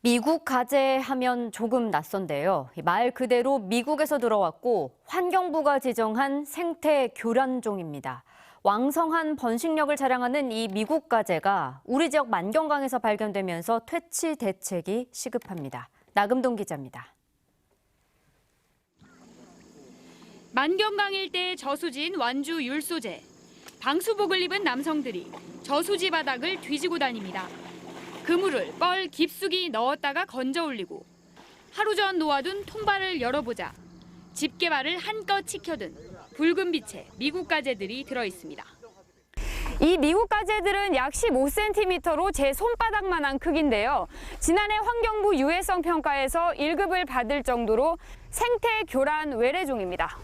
미국 가재 하면 조금 낯선데요. 말 그대로 미국에서 들어왔고 환경부가 지정한 생태 교란종입니다. 왕성한 번식력을 자랑하는 이 미국 가재가 우리 지역 만경강에서 발견되면서 퇴치 대책이 시급합니다. 나금동 기자입니다. 만경강 일대 저수지인 완주 율소재. 방수복을 입은 남성들이 저수지 바닥을 뒤지고 다닙니다. 그물을 뻘 깊숙이 넣었다가 건져 올리고 하루 전 놓아둔 통발을 열어보자 집게발을 한껏 치켜든 붉은 빛의 미국 가재들이 들어 있습니다. 이 미국 가재들은 약 15cm로 제 손바닥만한 크기인데요. 지난해 환경부 유해성 평가에서 1급을 받을 정도로 생태 교란 외래종입니다.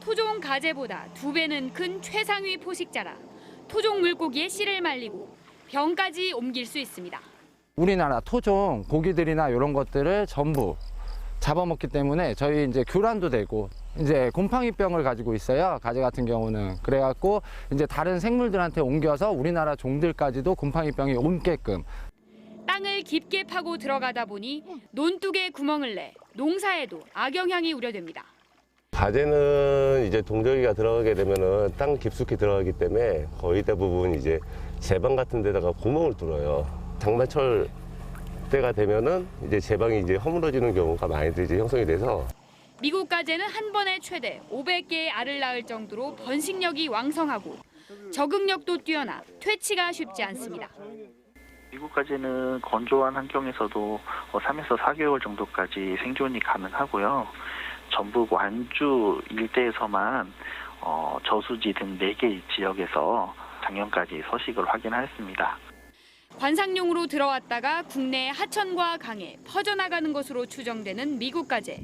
토종 가재보다 두 배는 큰 최상위 포식자라 토종 물고기의 씨를 말리고 병까지 옮길 수 있습니다. 우리나라 토종 고기들이나 이런 것들을 전부 잡아먹기 때문에 저희 이제 교란도 되고 이제 곰팡이병을 가지고 있어요. 가재 같은 경우는 그래갖고 이제 다른 생물들한테 옮겨서 우리나라 종들까지도 곰팡이병이 옮게끔 땅을 깊게 파고 들어가다 보니 논둑에 구멍을 내 농사에도 악영향이 우려됩니다. 가재는 이제 동절기가 들어가게 되면은 땅 깊숙이 들어가기 때문에 거의 대부분 이제 제방 같은 데다가 구멍을 뚫어요. 장마철 때가 되면은 이제 제방이 이제 허물어지는 경우가 많이들 이제 형성이 돼서 미국 가재는 한 번에 최대 500개의 알을 낳을 정도로 번식력이 왕성하고 적응력도 뛰어나 퇴치가 쉽지 않습니다. 미국까지는 건조한 환경에서도 3에서 4개월 정도까지 생존이 가능하고요. 전북 완주 일대에서만 어, 저수지 등 4개 지역에서 작년까지 서식을 확인하였습니다. 관상용으로 들어왔다가 국내 하천과 강에 퍼져나가는 것으로 추정되는 미국 가재.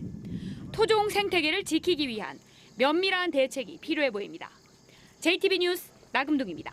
토종 생태계를 지키기 위한 면밀한 대책이 필요해 보입니다. JTB 뉴스 나금동입니다.